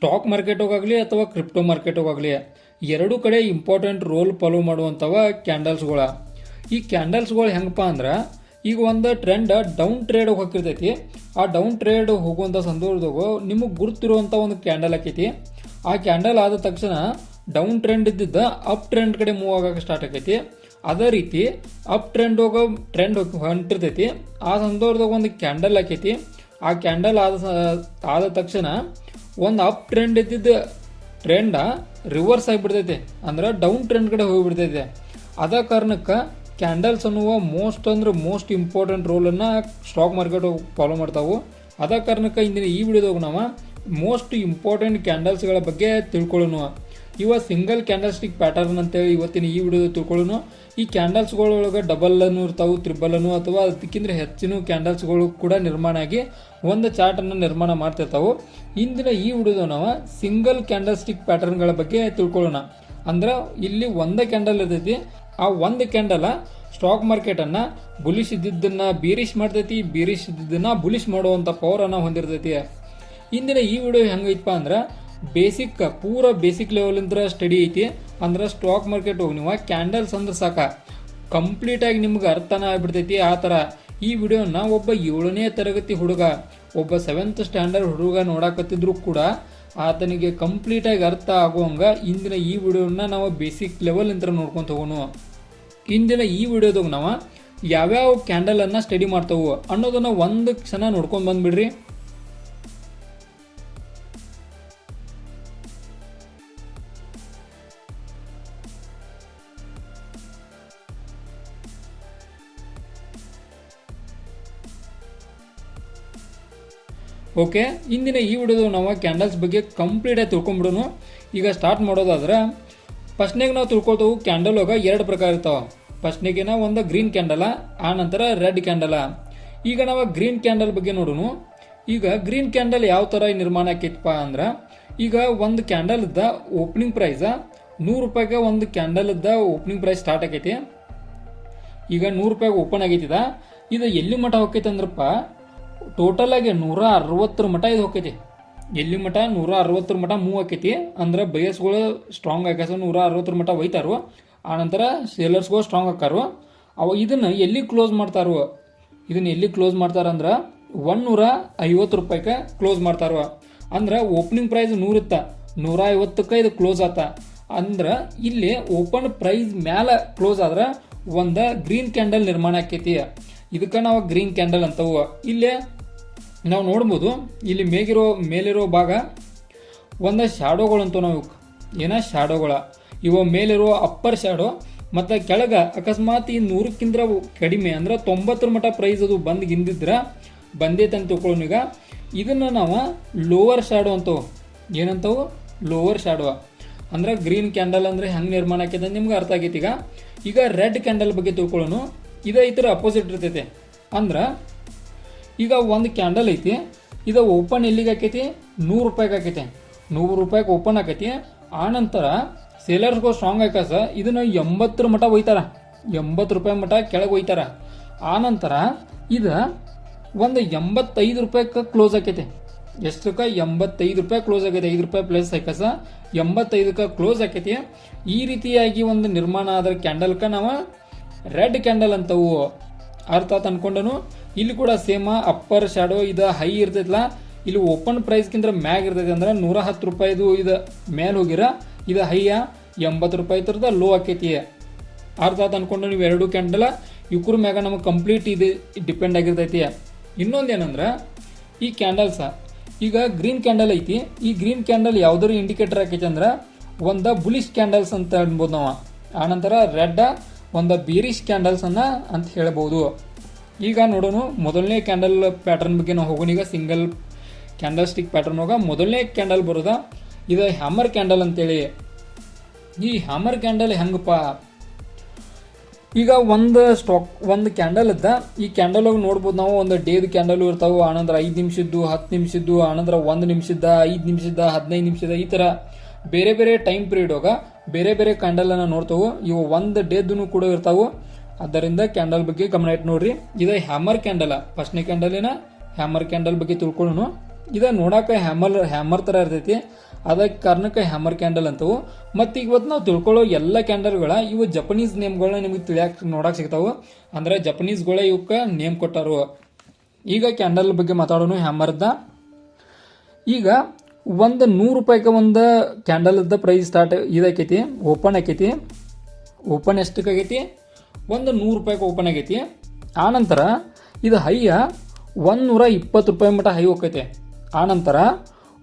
Stock ಮಾರ್ಕೆಟೋಗಾಗಲಿ ಅಥವಾ crypto ಮಾರ್ಕೆಟೋಗಾಗಲಿ ಎರಡೂ ಕಡೆ ಇಂಪಾರ್ಟೆಂಟ್ ರೋಲ್ ಫಾಲೋ ಮಾಡುವಂಥವ ಕ್ಯಾಂಡಲ್ಸ್ಗಳ. ಈ ಕ್ಯಾಂಡಲ್ಸ್ಗಳು ಹೆಂಗಪ್ಪ ಅಂದ್ರೆ, ಈಗ ಒಂದು ಟ್ರೆಂಡ್ ಡೌನ್ ಟ್ರೇಡ್ ಹೋಗಿರ್ತೈತಿ ಆ ಡೌನ್ ಟ್ರೇಡ್ ಹೋಗುವಂಥ ಸಂದರ್ಭದಾಗ ನಿಮಗೆ ಗುರುತಿರುವಂಥ ಒಂದು ಕ್ಯಾಂಡಲ್ ಆಕೈತಿ. ಆ ಕ್ಯಾಂಡಲ್ ಆದ ತಕ್ಷಣ ಡೌನ್ ಟ್ರೆಂಡ್ ಇದ್ದಿದ್ದ ಅಪ್ ಟ್ರೆಂಡ್ ಕಡೆ ಮೂವ್ ಆಗಕ್ಕೆ ಸ್ಟಾರ್ಟ್ ಆಕೈತಿ. ಅದೇ ರೀತಿ ಅಪ್ ಟ್ರೆಂಡ್ ಹೋಗೋ, ಟ್ರೆಂಡ್ ಹೊಂಟಿರ್ತೈತಿ. ಆ ಸಂದರ್ಭದಾಗ ಒಂದು ಕ್ಯಾಂಡಲ್ ಆಕೈತಿ. ಆ ಕ್ಯಾಂಡಲ್ ಆದ ಆದ ತಕ್ಷಣ ಒಂದು ಅಪ್ ಟ್ರೆಂಡ್ ಇದ್ದಿದ್ದ ಟ್ರೆಂಡ ರಿವರ್ಸ್ ಆಗಿಬಿಡ್ತೈತೆ. ಅಂದ್ರೆ ಡೌನ್ ಟ್ರೆಂಡ್ ಕಡೆ ಹೋಗಿಬಿಡ್ತೈತೆ. ಅದ ಕಾರಣಕ್ಕೆ ಕ್ಯಾಂಡಲ್ಸ್ ಅನ್ನುವ ಮೋಸ್ಟ್ ಅಂದ್ರೆ ಮೋಸ್ಟ್ ಇಂಪಾರ್ಟೆಂಟ್ ರೋಲನ್ನು ಸ್ಟಾಕ್ ಮಾರ್ಕೆಟ್ ಫಾಲೋ ಮಾಡ್ತಾವೆ. ಅದ ಕಾರಣಕ್ಕೆ ಇಂದಿನ ಈ ವಿಡಿಯೋದಾಗ ನಾವು ಮೋಸ್ಟ್ ಇಂಪಾರ್ಟೆಂಟ್ ಕ್ಯಾಂಡಲ್ಸ್ಗಳ ಬಗ್ಗೆ ತಿಳ್ಕೊಳ್ಳೋಣ ಇವ ಸಿಂಗಲ್ ಕ್ಯಾಂಡಲ್ ಸ್ಟಿಕ್ ಪ್ಯಾಟರ್ನ್ ಅಂತೇಳಿ ಇವತ್ತಿನ ಈ ವಿಡಿಯೋ ತಿಳ್ಕೊಳ್ಳೋಣ ಈ ಕ್ಯಾಂಡಲ್ಸ್ಗಳೊಳಗೆ ಡಬಲ್ ಅನ್ನು ಇರ್ತಾವೆ ತ್ರಿಬಲ್ ಅನ್ನು, ಅಥವಾ ಅದಕ್ಕಿಂತ ಹೆಚ್ಚಿನ ಕ್ಯಾಂಡಲ್ಸ್ಗಳು ಕೂಡ ನಿರ್ಮಾಣ ಆಗಿ ಒಂದು ಚಾರ್ಟ್ ಅನ್ನು ನಿರ್ಮಾಣ ಮಾಡ್ತಿರ್ತಾವೆ. ಇಂದಿನ ಈ ವಿಡಿಯೋದ ನಾವು ಸಿಂಗಲ್ ಕ್ಯಾಂಡಲ್ ಸ್ಟಿಕ್ ಪ್ಯಾಟರ್ನ್ಗಳ ಬಗ್ಗೆ ತಿಳ್ಕೊಳ್ಳೋಣ. ಅಂದ್ರೆ ಇಲ್ಲಿ ಒಂದು ಕ್ಯಾಂಡಲ್ ಇರ್ತೈತಿ. ಆ ಒಂದು ಕ್ಯಾಂಡಲ್ ಸ್ಟಾಕ್ ಮಾರ್ಕೆಟ್ ಅನ್ನ ಬುಲಿಶ್ ಇದ್ದಿದ್ದನ್ನ ಬೀರಿಶ್ ಮಾಡ್ತೈತಿ ಬೀರಿಶ್ ಇದ್ದಿದ್ದನ್ನ ಬುಲಿಶ್ ಮಾಡುವಂತ ಪವರ್ ಅನ್ನ ಹೊಂದಿರ್ತೈತಿ. ಇಂದಿನ ಈ ವಿಡಿಯೋ ಹೆಂಗೈತಪ್ಪ ಅಂದ್ರೆ ಬೇಸಿಕ್ ಪೂರ ಬೇಸಿಕ್ ಲೆವೆಲ್ ಸ್ಟಡಿ ಐತಿ. ಅಂದ್ರೆ ಸ್ಟಾಕ್ ಮಾರ್ಕೆಟ್ ಹೋಗಿ ನೀವು ಕ್ಯಾಂಡಲ್ಸ್ ಅಂದ್ರೆ ಸಾಕ. ಕಂಪ್ಲೀಟ್ ಆಗಿ ನಿಮ್ಗೆ ಅರ್ಥನ ಆಗ್ಬಿಡ್ತೈತಿ ಆ ಥರ ಈ ವಿಡಿಯೋನ ಒಬ್ಬ ಏಳನೇ ತರಗತಿ ಹುಡುಗ, ಒಬ್ಬ ಸೆವೆಂತ್ ಸ್ಟ್ಯಾಂಡರ್ಡ್ ಹುಡುಗ ನೋಡಾಕತ್ತಿದ್ರು ಕೂಡ ಆತನಿಗೆ ಕಂಪ್ಲೀಟ್ ಆಗಿ ಅರ್ಥ ಆಗುವಂಗ ಇಂದಿನ ಈ ವಿಡಿಯೋನ ನಾವು ಬೇಸಿಕ್ ಲೆವೆಲ್ ಅಂತ ನೋಡ್ಕೊಂತ ಹೋಗೋಣ. ಇಂದಿನ ಈ ವಿಡಿಯೋದಾಗ ನಾವು ಯಾವ್ಯಾವ ಕ್ಯಾಂಡಲ್ ಅನ್ನ ಸ್ಟಡಿ ಮಾಡ್ತಾವು ಅನ್ನೋದನ್ನ ಒಂದು ಕ್ಷಣ ನೋಡ್ಕೊಂಡ್ ಬಂದ್ಬಿಡ್ರಿ. ಓಕೆ ಇಂದಿನ ಈ ವಿಡಿಯೋದ ನಾವು ಕ್ಯಾಂಡಲ್ಸ್ ಬಗ್ಗೆ ಕಂಪ್ಲೀಟಾಗಿ ತಿಳ್ಕೊಂಬಿಡೋನು ಈಗ ಸ್ಟಾರ್ಟ್ ಮಾಡೋದಾದ್ರೆ ಫಸ್ಟ್ನಾಗ ನಾವು ತಿಳ್ಕೊಳ್ತೇವೆ ಕ್ಯಾಂಡಲ್ ಒಳಗೆ ಎರಡು ಪ್ರಕಾರ ಇರ್ತಾವೆ. ಫಸ್ಟ್ನಾಗೇನ ಒಂದು ಗ್ರೀನ್ ಕ್ಯಾಂಡಲ ಆ ನಂತರ ರೆಡ್ ಕ್ಯಾಂಡಲ ಈಗ ನಾವು ಗ್ರೀನ್ ಕ್ಯಾಂಡಲ್ ಬಗ್ಗೆ ನೋಡೋಣ. ಈಗ ಗ್ರೀನ್ ಕ್ಯಾಂಡಲ್ ಯಾವ ಥರ ನಿರ್ಮಾಣ ಆಕೈತಪ್ಪ ಅಂದ್ರೆ, ಈಗ ಒಂದು ಕ್ಯಾಂಡಲ್ ಇದ್ದ ಓಪನಿಂಗ್ ಪ್ರೈಸ ನೂರು ರೂಪಾಯಿಗೆ ಒಂದು ಕ್ಯಾಂಡಲ್ದ ಓಪನಿಂಗ್ ಪ್ರೈಸ್ ಸ್ಟಾರ್ಟ್ ಆಗೈತಿ ಈಗ ನೂರು ರೂಪಾಯಿಗೆ ಓಪನ್ ಆಗೈತಿದ. ಇದು ಎಲ್ಲಿ ಮಠ ಹೋಗೈತೆ ಅಂದ್ರಪ್ಪ ಟೋಟಲ್ ಆಗಿ ನೂರ ಅರವತ್ತರ ಮಠ ಇದು ಹೋಗೈತಿ ಎಲ್ಲಿ ಮಠ? ನೂರ ಅರವತ್ತರ ಮಠ ಮೂವ್ ಆಕೈತಿ. ಅಂದ್ರೆ ಬಯಸ್ಗಳು ಸ್ಟ್ರಾಂಗ್ ಆಕಾಸ ನೂರ ಅರವತ್ತರ ಮಠ ಒಯ್ತಾರು. ಆನಂತರ ಸೇಲರ್ಸ್ಗಳು ಸ್ಟ್ರಾಂಗ್ ಆಕಾರು ಅವ ಇದನ್ನ ಎಲ್ಲಿ ಕ್ಲೋಸ್ ಮಾಡ್ತಾರೋ? ಇದನ್ನ ಎಲ್ಲಿ ಕ್ಲೋಸ್ ಮಾಡ್ತಾರಂದ್ರ ಒನ್ ನೂರ ಐವತ್ತು ರೂಪಾಯಿಗೆ ಕ್ಲೋಸ್ ಮಾಡ್ತಾರ. ಅಂದ್ರೆ ಓಪನಿಂಗ್ ಪ್ರೈಸ್ ನೂರಿತ್ತ, ನೂರ ಐವತ್ತಕ್ಕೆ ಇದು ಕ್ಲೋಸ್ ಆತ. ಅಂದ್ರೆ ಇಲ್ಲಿ ಓಪನ್ ಪ್ರೈಸ್ ಮ್ಯಾಲ ಕ್ಲೋಸ್ ಆದ್ರೆ ಒಂದ ಗ್ರೀನ್ ಕ್ಯಾಂಡಲ್ ನಿರ್ಮಾಣ ಆಕೈತಿ. ಇದಕ್ಕೆ ನಾವು ಗ್ರೀನ್ ಕ್ಯಾಂಡಲ್ ಅಂತವು. ಇಲ್ಲೇ ನಾವು ನೋಡ್ಬೋದು, ಇಲ್ಲಿ ಮೇಗಿರೋ, ಮೇಲಿರೋ ಭಾಗ ಒಂದು ಶ್ಯಾಡೋಗಳು ಅಂತ ನಾವು. ಏನ ಶಾಡೋಗಳ ಇವ ಮೇಲಿರೋ ಅಪ್ಪರ್ ಶಾಡೋ ಮತ್ತು ಕೆಳಗೆ ಅಕಸ್ಮಾತ್ ಈ ನೂರಕ್ಕಿಂತ ಕಡಿಮೆ ಅಂದ್ರೆ ತೊಂಬತ್ತರ ಮಟ್ಟ ಪ್ರೈಸ್ ಅದು ಬಂದು ಗಿಂದಿದ್ರೆ ಬಂದೈತೆ ಅಂತ ತಿಳ್ಕೊಳ್ಳೋನು ಈಗ. ಇದನ್ನು ನಾವು ಲೋವರ್ ಶಾಡೋ ಅಂತವು. ಏನಂತವು? ಲೋವರ್ ಶಾಡೋ ಅಂದ್ರೆ ಗ್ರೀನ್ ಕ್ಯಾಂಡಲ್ ಅಂದರೆ ಹೆಂಗೆ ನಿರ್ಮಾಣ ಆಕೈತೆ ನಿಮ್ಗೆ ಅರ್ಥ ಆಗೈತಿ ಈಗ. ಈಗ ರೆಡ್ ಕ್ಯಾಂಡಲ್ ಬಗ್ಗೆ ತಿಳ್ಕೊಳ್ಳೋಣ. ಇದು ಥರ ಅಪೋಸಿಟ್ ಇರ್ತೈತಿ. ಅಂದ್ರೆ, ಈಗ ಒಂದು ಕ್ಯಾಂಡಲ್ ಐತಿ, ಇದು ಓಪನ್ ಎಲ್ಲಿಗೆ ಆಕೈತಿ ನೂರು ರೂಪಾಯಿಗೆ ಆಕೈತಿ ನೂರು ರೂಪಾಯಿಗೆ ಓಪನ್ ಆಕೈತಿ ಆನಂತರ ಸೇಲರ್ಸ್ಗೋ ಸ್ಟ್ರಾಂಗ್ ಆಕಾಸ, ಇದನ್ನು ಎಂಬತ್ತರ ಮಟ ಒಯ್ತಾರ. ಎಂಬತ್ತು ರೂಪಾಯಿ ಮಟ ಕೆಳಗೆ ಒಯ್ತಾರ. ಆನಂತರ ಇದು ಒಂದು ಎಂಬತ್ತೈದು ರೂಪಾಯಿಗೆ ಕ್ಲೋಸ್ ಆಕೈತಿ. ಎಷ್ಟಕ್ಕೆ? ಎಂಬತ್ತೈದು ರೂಪಾಯಿ ಕ್ಲೋಸ್ ಆಗೈತೆ ಐದು ರೂಪಾಯಿ ಪ್ಲಸ್ ಹಾಕಸ ಎಂಬತ್ತೈದಕ್ಕೆ ಕ್ಲೋಸ್ ಆಕೈತಿ. ಈ ರೀತಿಯಾಗಿ ಒಂದು ನಿರ್ಮಾಣ ಆದ ಕ್ಯಾಂಡಲ್ಕ ನಾವು ರೆಡ್ ಕ್ಯಾಂಡಲ್ ಅಂತವು ಅರ್ಥ ಆತ್ ಅನ್ಕೊಂಡನು ಇಲ್ಲಿ ಕೂಡ ಸೇಮ ಅಪ್ಪರ್ ಶಾಡೋ ಇದು ಹೈ ಇರ್ತೈತಲ್ಲ ಇಲ್ಲಿ ಓಪನ್ ಪ್ರೈಸ್ಗಿಂತ ಮ್ಯಾಗ ಇರ್ತೈತಿ ಅಂದ್ರೆ ನೂರ ಹತ್ತು ರೂಪಾಯಿದು ಇದು ಮೇಲೆ ಹೋಗಿರ. ಇದು ಹೈಯ ಎಂಬತ್ತು ರೂಪಾಯಿ ತರದ ಲೋ ಆಕೈತಿ. ಅರ್ಥ ಆತ್ ಅನ್ಕೊಂಡು ನೀವು ಎರಡು ಕ್ಯಾಂಡಲ್. ಇವ್ರ ಮ್ಯಾಗ ನಮಗೆ ಕಂಪ್ಲೀಟ್ ಇದು ಡಿಪೆಂಡ್ ಆಗಿರ್ತೈತಿ. ಇನ್ನೊಂದೇನಂದ್ರೆ, ಈ ಕ್ಯಾಂಡಲ್ಸ, ಈಗ ಗ್ರೀನ್ ಕ್ಯಾಂಡಲ್ ಐತಿ. ಈ ಗ್ರೀನ್ ಕ್ಯಾಂಡಲ್ ಯಾವ್ದಾರು ಇಂಡಿಕೇಟರ್ ಆಕೈತಿ ಅಂದ್ರೆ, ಒಂದು ಬುಲಿಶ್ ಕ್ಯಾಂಡಲ್ಸ್ ಅಂತ ಅನ್ಬೋದು ನಾವು. ಆನಂತರ ರೆಡ್ ಒಂದ ಬೀರಿಶ್ ಕ್ಯಾಂಡಲ್ಸ್ ಅನ್ನ ಅಂತ ಹೇಳ್ಬೋದು. ಈಗ ನೋಡೋಣ ಮೊದಲನೇ ಕ್ಯಾಂಡಲ್ ಪ್ಯಾಟರ್ನ್ ಬಗ್ಗೆ ನಾವು ಹೋಗೋಣ. ಈಗ ಸಿಂಗಲ್ ಕ್ಯಾಂಡಲ್ ಸ್ಟಿಕ್ ಪ್ಯಾಟರ್ನ್ ಹೋಗ. ಮೊದಲನೇ ಕ್ಯಾಂಡಲ್ ಬರೋದ ಇದು ಹ್ಯಾಮರ್ ಕ್ಯಾಂಡಲ್ ಅಂತೇಳಿ. ಈ ಹ್ಯಾಮರ್ ಕ್ಯಾಂಡಲ್ ಹೆಂಗಪ್ಪ? ಈಗ ಒಂದು ಸ್ಟಾಕ್ ಒಂದು ಕ್ಯಾಂಡಲ್ ಇದ್ದ. ಈ ಕ್ಯಾಂಡಲ್ ಹೋಗಿ ನೋಡ್ಬೋದು ನಾವು ಒಂದು ಡೇದು ಕ್ಯಾಂಡಲ್ ಇರ್ತಾವೆ. ಆನಂತರ ಐದು ನಿಮಿಷದ್ದು, ಹತ್ತು ನಿಮಿಷದ್ದು ಆನಂತರ ಒಂದು ನಿಮಿಷದ, ಐದು ನಿಮಿಷದ, ಹದಿನೈದು ನಿಮಿಷದ ಈ ಥರ ಬೇರೆ ಬೇರೆ ಟೈಮ್ ಪೀರಿಯಡ್ ಒಳಗ ಬೇರೆ ಬೇರೆ ಕ್ಯಾಂಡಲ್ ಅನ್ನ ನೋಡ್ತಾವು. ಇವು ಒಂದು ಡೇದೂ ಕೂಡ ಇರ್ತಾವು. ಅದರಿಂದ ಕ್ಯಾಂಡಲ್ ಬಗ್ಗೆ ಗಮನ ಇಟ್ಟು ನೋಡ್ರಿ. ಇದು ಹ್ಯಾಮರ್ ಕ್ಯಾಂಡಲ್. ಫಸ್ಟ್ನೇ ಕ್ಯಾಂಡಲಿನ ಹ್ಯಾಮರ್ ಕ್ಯಾಂಡಲ್ ಬಗ್ಗೆ ತಿಳ್ಕೊಳ್ಳೋಣ ಇದು ನೋಡಾಕ ಹ್ಯಾಮರ್ ಹ್ಯಾಮರ್ ಥರ ಇರ್ತೈತಿ. ಅದಕ್ಕೆ ಕಾರಣಕ್ಕೆ ಹ್ಯಾಮರ್ ಕ್ಯಾಂಡಲ್ ಅಂತವು. ಮತ್ತು ಇವತ್ತು ನಾವು ತಿಳ್ಕೊಳ್ಳೋ ಎಲ್ಲ ಕ್ಯಾಂಡಲ್ಗಳ ಇವು ಜಪನೀಸ್ ನೇಮ್ಗಳನ್ನ ನಿಮಗೆ ತಿಳಿಯಕ್ಕೆ ನೋಡಕ್ಕೆ ಸಿಗ್ತಾವೆ. ಅಂದ್ರೆ ಜಪನೀಸ್ಗಳ ಇವಕ್ಕೆ ನೇಮ್ ಕೊಟ್ಟಾರು. ಈಗ ಕ್ಯಾಂಡಲ್ ಬಗ್ಗೆ ಮಾತಾಡೋಣ ಹ್ಯಾಮರ್ದ. ಈಗ ಒಂದು ನೂರು ರೂಪಾಯಿಗೆ ಒಂದು ಕ್ಯಾಂಡಲ್ದ ಪ್ರೈಸ್ ಸ್ಟಾರ್ಟ್ ಇದಾಕೈತಿ ಓಪನ್ ಆಕೈತಿ. ಓಪನ್ ಎಷ್ಟಕ್ಕೆ ಆಗೈತಿ ಒಂದು ನೂರು ರೂಪಾಯಿಗೆ ಓಪನ್ ಆಗೈತಿ. ಆನಂತರ ಇದು ಹೈಯ ಒಂದು ನೂರ ಇಪ್ಪತ್ತು ರೂಪಾಯಿ ಮಟ್ಟ ಹೈ ಹೋಗೈತಿ ಆನಂತರ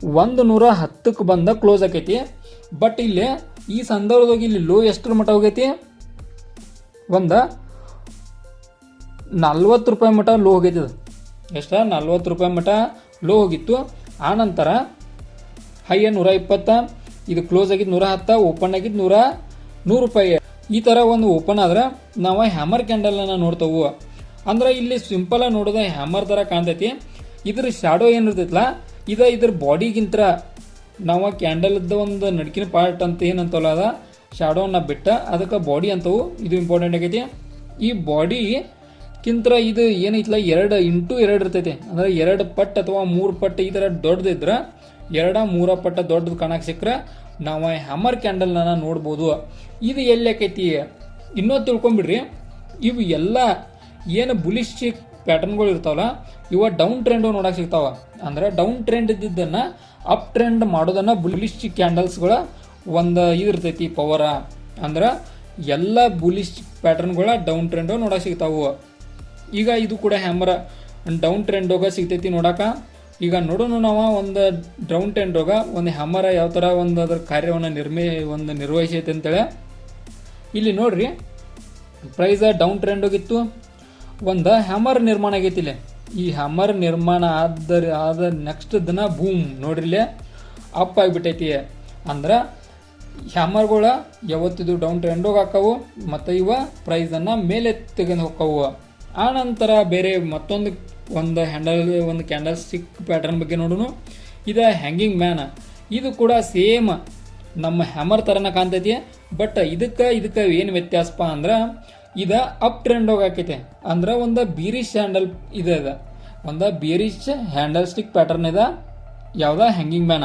ಒಂದು ನೂರ ಹತ್ತಕ್ಕೆ ಬಂದ ಕ್ಲೋಸ್ ಆಕೈತಿ. ಬಟ್ ಇಲ್ಲಿ ಈ ಸಂದರ್ಭದಾಗ ಇಲ್ಲಿ ಲೋ ಎಷ್ಟರ ಮಟ್ಟ ಹೋಗೈತಿ? ಒಂದು ನಲ್ವತ್ತು ರೂಪಾಯಿ ಮಟ್ಟ ಲೋ ಹೋಗೈತಿ ಎಷ್ಟ? ನಲ್ವತ್ತು ರೂಪಾಯಿ ಮಟ್ಟ ಲೋ ಹೋಗಿತ್ತು. ಆನಂತರ ಹೈಯ ನೂರ ಇಪ್ಪತ್ತ, ಇದು ಕ್ಲೋಸ್ ಆಗಿದ್ದು ನೂರ ಹತ್ತ ಓಪನ್ ಆಗಿದ್ದು ನೂರ ನೂರು ರೂಪಾಯಿ. ಈ ಥರ ಒಂದು ಓಪನ್ ಆದ್ರೆ ನಾವು ಹ್ಯಾಮರ್ ಕ್ಯಾಂಡಲ್ನ ನೋಡ್ತವು. ಅಂದ್ರೆ ಇಲ್ಲಿ ಸಿಂಪಲ್ ಆಗಿ ನೋಡಿದ ಹ್ಯಾಮರ್ ಥರ ಕಾಣ್ತೈತಿ. ಇದ್ರ ಶಾಡೋ ಏನಿರ್ತೈತಲ್ಲ ಇದು ಇದ್ರ ಬಾಡಿಗಿಂತ ನಾವು ಕ್ಯಾಂಡಲ್ದ ಒಂದು ನಡ್ಕಿನ ಪಾರ್ಟ್ ಅಂತ ಏನಂತವಲ್ಲ ಅದ ಶಾಡೋನ ಬಿಟ್ಟ ಅದಕ್ಕೆ ಬಾಡಿ ಅಂತವು. ಇದು ಇಂಪಾರ್ಟೆಂಟ್ ಆಗೈತಿ. ಈ ಬಾಡಿ ಕಿಂತ ಇದು ಏನೈತಲ್ಲ ಎರಡು ಇಂಟು ಎರಡು ಇರ್ತೈತಿ. ಅಂದ್ರೆ ಎರಡು ಪಟ್ ಅಥವಾ ಮೂರು ಪಟ್ ಈ ಥರ ದೊಡ್ಡದಿದ್ರೆ ಎರಡ, ಮೂರ ಪಟ್ಟ ದೊಡ್ಡದು ಕಾಣಕ್ಕೆ ಸಿಕ್ಕರೆ ನಾವು ಹ್ಯಾಮರ್ ಕ್ಯಾಂಡಲ್ನ ನೋಡ್ಬೋದು. ಇದು ಎಲ್ಲಿ ಆಕೈತಿ? ಇನ್ನೊಂದು ತಿಳ್ಕೊಂಬಿಡ್ರಿ. ಇವು ಎಲ್ಲ ಏನು ಬುಲಿಶ್ ಪ್ಯಾಟರ್ನ್ಗಳು ಇರ್ತಾವಲ್ಲ, ಇವ ಡೌನ್ ಟ್ರೆಂಡ್ ನೋಡಕ್ಕೆ ಸಿಗ್ತಾವ. ಅಂದ್ರೆ ಡೌನ್ ಟ್ರೆಂಡ್ ಇದ್ದಿದ್ದನ್ನ ಅಪ್ ಟ್ರೆಂಡ್ ಮಾಡೋದನ್ನ ಬುಲಿಶ್ ಕ್ಯಾಂಡಲ್ಸ್ಗಳ ಒಂದು ಇದಿರ್ತೈತಿ ಪವರ ಅಂದ್ರೆ ಎಲ್ಲ ಬುಲಿಶ್ ಪ್ಯಾಟರ್ನ್ಗಳ ಡೌನ್ ಟ್ರೆಂಡು ನೋಡಕ್ಕೆ ಸಿಗ್ತಾವು. ಈಗ ಇದು ಕೂಡ ಹ್ಯಾಮರ ಡೌನ್ ಟ್ರೆಂಡೋಗ ಸಿಗ್ತೈತಿ ನೋಡಕ. ಈಗ ನೋಡೋಣ ನಾವು ಒಂದು ಡೌನ್ ಟ್ರೆಂಡೋಗ ಒಂದು ಹ್ಯಾಮರ ಯಾವ ಥರ ಒಂದು ಅದ್ರ ಕಾರ್ಯವನ್ನು ನಿರ್ಮಿ, ಒಂದು ನಿರ್ವಹಿಸೈತೆ ಅಂತೇಳಿ. ಇಲ್ಲಿ ನೋಡ್ರಿ ಪ್ರೈಸ ಡೌನ್ ಟ್ರೆಂಡ್ ಹೋಗಿತ್ತು. ಒಂದು ಹ್ಯಾಮರ್ ನಿರ್ಮಾಣ ಆಗೈತಿ ಇಲ್ಲಿ. ಈ ಹ್ಯಾಮರ್ ನಿರ್ಮಾಣ ಆದ ಆದ ನೆಕ್ಸ್ಟ್ ದಿನ ಬೂಮ್ ನೋಡ್ರಿಲ್ಲೇ ಅಪ್ ಆಗಿಬಿಟ್ಟೈತಿ. ಅಂದ್ರೆ ಹ್ಯಾಮರ್ಗಳ ಯಾವತ್ತಿದು ಡೌನ್ ಟ್ರೆಂಡೋಗಿ ಹಾಕವು, ಮತ್ತು ಇವ ಪ್ರೈಸನ್ನು ಮೇಲೆ ತೆಗೆದು ಹೋಕ್ಕವು. ಆನಂತರ ನಂತರ ಬೇರೆ ಮತ್ತೊಂದು ಒಂದು ಹ್ಯಾಂಡಲ್ ಒಂದು ಕ್ಯಾಂಡಲ್ ಸ್ಟಿಕ್ ಪ್ಯಾಟರ್ನ್ ಬಗ್ಗೆ ನೋಡೋಣ ಇದು ಹ್ಯಾಂಗಿಂಗ್ ಮ್ಯಾನ ಇದು ಕೂಡ ಸೇಮ್ ನಮ್ಮ ಹ್ಯಾಮರ್ ಥರನ ಕಾಣ್ತೈತಿ. ಬಟ್ ಇದಕ್ಕೆ ಇದಕ್ಕೆ ಏನು ವ್ಯತ್ಯಾಸಪ್ಪ ಅಂದ್ರೆ, ಇದು ಅಪ್ ಟ್ರೆಂಡ್ ಹೋಗಾಕೈತೆ ಅಂದ್ರೆ ಒಂದು ಬೀರಿಶ್ ಹ್ಯಾಂಡಲ್ ಇದೆ ಅದ. ಒಂದು ಬೀರಿಶ್ ಹ್ಯಾಂಡಲ್ ಸ್ಟಿಕ್ ಪ್ಯಾಟರ್ನ್ ಇದೆ. ಯಾವುದೋ? ಹ್ಯಾಂಗಿಂಗ್ ಮ್ಯಾನ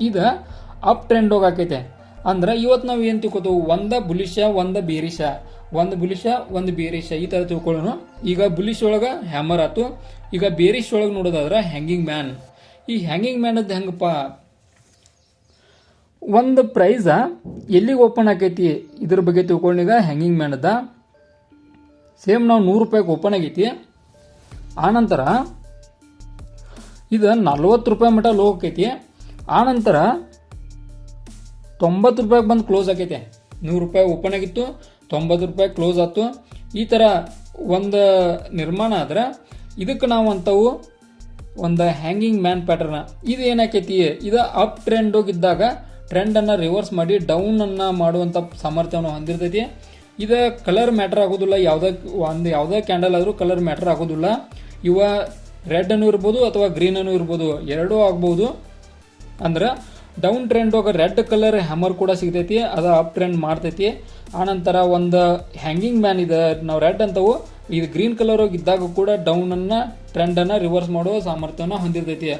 ಇದು ಅಪ್ ಟ್ರೆಂಡ್ ಹೋಗಾಕೈತೆ ಅಂದ್ರೆ ಇವತ್ತು ನಾವು ಏನು ತಿಳ್ಕೊತೀವಿ? ಒಂದ ಬುಲಿಶ, ಒಂದ ಬೇರಿಶ. ಒಂದು ಬುಲಿಶ, ಒಂದು ಬೇರಿಷ ಈ ಥರ ತಿಳ್ಕೊಳ್ಳೋಣ. ಈಗ ಬುಲಿಶ್ ಒಳಗೆ ಹ್ಯಾಮರ್ ಆತು. ಈಗ ಬೇರಿಷ್ ಒಳಗೆ ನೋಡೋದಾದ್ರೆ ಹ್ಯಾಂಗಿಂಗ್ ಮ್ಯಾನ್ ಈ ಹ್ಯಾಂಗಿಂಗ್ ಮ್ಯಾನದ್ದು ಹೆಂಗಪ್ಪ? ಒಂದು ಪ್ರೈಸ ಎಲ್ಲಿಗೆ ಓಪನ್ ಆಕೈತಿ? ಇದ್ರ ಬಗ್ಗೆ ತಿಳ್ಕೊಂಡೀಗ ಹ್ಯಾಂಗಿಂಗ್ ಮ್ಯಾನದ ಸೇಮ್ ನಾವು ನೂರು ರೂಪಾಯಿಗೆ ಓಪನ್ ಆಗೈತಿ. ಆನಂತರ ಇದು ನಲ್ವತ್ತು ರೂಪಾಯಿ ಮಟ್ಟ ಲೋ ಆಕೈತಿ ಆನಂತರ ತೊಂಬತ್ತು ರೂಪಾಯಿಗೆ ಬಂದು ಕ್ಲೋಸ್ ಆಗೈತೆ. ನೂರು ರೂಪಾಯಿ ಓಪನ್ ಆಗಿತ್ತು, ತೊಂಬತ್ತು ರೂಪಾಯಿ ಕ್ಲೋಸ್ ಆಯ್ತು. ಈ ಥರ ಒಂದು ನಿರ್ಮಾಣ ಆದ್ರೆ ಇದಕ್ಕೆ ನಾವು ಅಂತವು ಒಂದು ಹ್ಯಾಂಗಿಂಗ್ ಮ್ಯಾನ್ ಪ್ಯಾಟರ್ನ ಇದು ಏನಾಕೈತಿ, ಇದು ಅಪ್ ಟ್ರೆಂಡ್ ಹೋಗಿದ್ದಾಗ ಟ್ರೆಂಡನ್ನು ರಿವರ್ಸ್ ಮಾಡಿ ಡೌನನ್ನು ಮಾಡುವಂಥ ಸಾಮರ್ಥ್ಯವನ್ನು ಹೊಂದಿರ್ತೈತಿ. ಇದು ಕಲರ್ ಮ್ಯಾಟರ್ ಆಗೋದಿಲ್ಲ, ಯಾವುದೇ ಒಂದು ಯಾವುದೇ ಕ್ಯಾಂಡಲ್ ಆದರೂ ಕಲರ್ ಮ್ಯಾಟರ್ ಆಗೋದಿಲ್ಲ. ಇವ ರೆಡ್ ಅನ್ನು ಇರ್ಬೋದು ಅಥವಾ ಗ್ರೀನ್ ಅನ್ನು ಇರ್ಬೋದು, ಎರಡೂ ಆಗ್ಬೋದು. ಅಂದ್ರೆ ಡೌನ್ ಟ್ರೆಂಡ್ ಹೋಗ ರೆಡ್ ಕಲರ್ ಹ್ಯಾಮರ್ ಕೂಡ ಸಿಗ್ತೈತಿ, ಅದು ಅಪ್ ಟ್ರೆಂಡ್ ಮಾಡ್ತೈತಿ. ಆನಂತರ ಒಂದು ಹ್ಯಾಂಗಿಂಗ್ ಮ್ಯಾನ್ ಇದೆ, ನಾವು ರೆಡ್ ಅಂತವು ಇದು ಗ್ರೀನ್ ಕಲರ್ ಇದ್ದಾಗ ಕೂಡ ಡೌನನ್ನು ಟ್ರೆಂಡನ್ನು ರಿವರ್ಸ್ ಮಾಡೋ ಸಾಮರ್ಥ್ಯವನ್ನು ಹೊಂದಿರ್ತೈತಿ.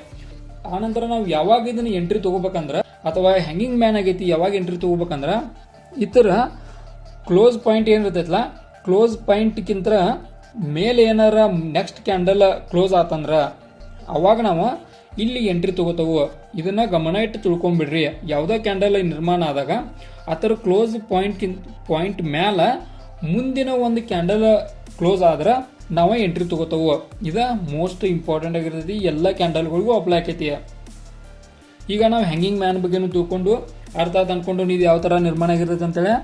ಆನಂತರ ನಾವು ಯಾವಾಗ ಇದನ್ನ ಎಂಟ್ರಿ ತಗೋಬೇಕಂದ್ರ, ಅಥವಾ ಹ್ಯಾಂಗಿಂಗ್ ಮ್ಯಾನ್ ಆಗೈತಿ, ಯಾವಾಗ ಎಂಟ್ರಿ ತಗೋಬೇಕಂದ್ರ ಇತರ ಕ್ಲೋಸ್ ಪಾಯಿಂಟ್ ಏನಿರ್ತೈತಲ್ಲ ಕ್ಲೋಸ್ ಪಾಯಿಂಟ್ಗಿಂತ ಮೇಲೆ ಏನಾರ ನೆಕ್ಸ್ಟ್ ಕ್ಯಾಂಡಲ್ ಕ್ಲೋಸ್ ಆತಂದ್ರೆ, ಅವಾಗ ನಾವು ಇಲ್ಲಿ ಎಂಟ್ರಿ ತಗೋತಾವು ಇದನ್ನ ಗಮನ ಇಟ್ಟು ತಿಳ್ಕೊಂಬಿಡ್ರಿ. ಯಾವುದೋ ಕ್ಯಾಂಡಲ್ ನಿರ್ಮಾಣ ಆದಾಗ ಆ ಕ್ಲೋಸ್ ಪಾಯಿಂಟ್ ಪಾಯಿಂಟ್ ಮ್ಯಾಲ ಮುಂದಿನ ಒಂದು ಕ್ಯಾಂಡಲ್ ಕ್ಲೋಸ್ ಆದ್ರೆ ನಾವು ಎಂಟ್ರಿ ತಗೋತಾವು ಇದ ಮೋಸ್ಟ್ ಇಂಪಾರ್ಟೆಂಟ್ ಆಗಿರ್ತೈತಿ. ಎಲ್ಲ ಕ್ಯಾಂಡಲ್ಗಳಿಗೂ ಅಪ್ಲೈ ಆಕೈತಿ. ಈಗ ನಾವು ಹ್ಯಾಂಗಿಂಗ್ ಮ್ಯಾನ್ ಬಗ್ಗೆನೂ ತಿಳ್ಕೊಂಡು, ಅರ್ಥ ಆಯ್ತು ಅನ್ಕೊಂಡು ಇದು ಯಾವ ಥರ ನಿರ್ಮಾಣ ಆಗಿರ್ತೈತೆ ಅಂತೇಳಿ.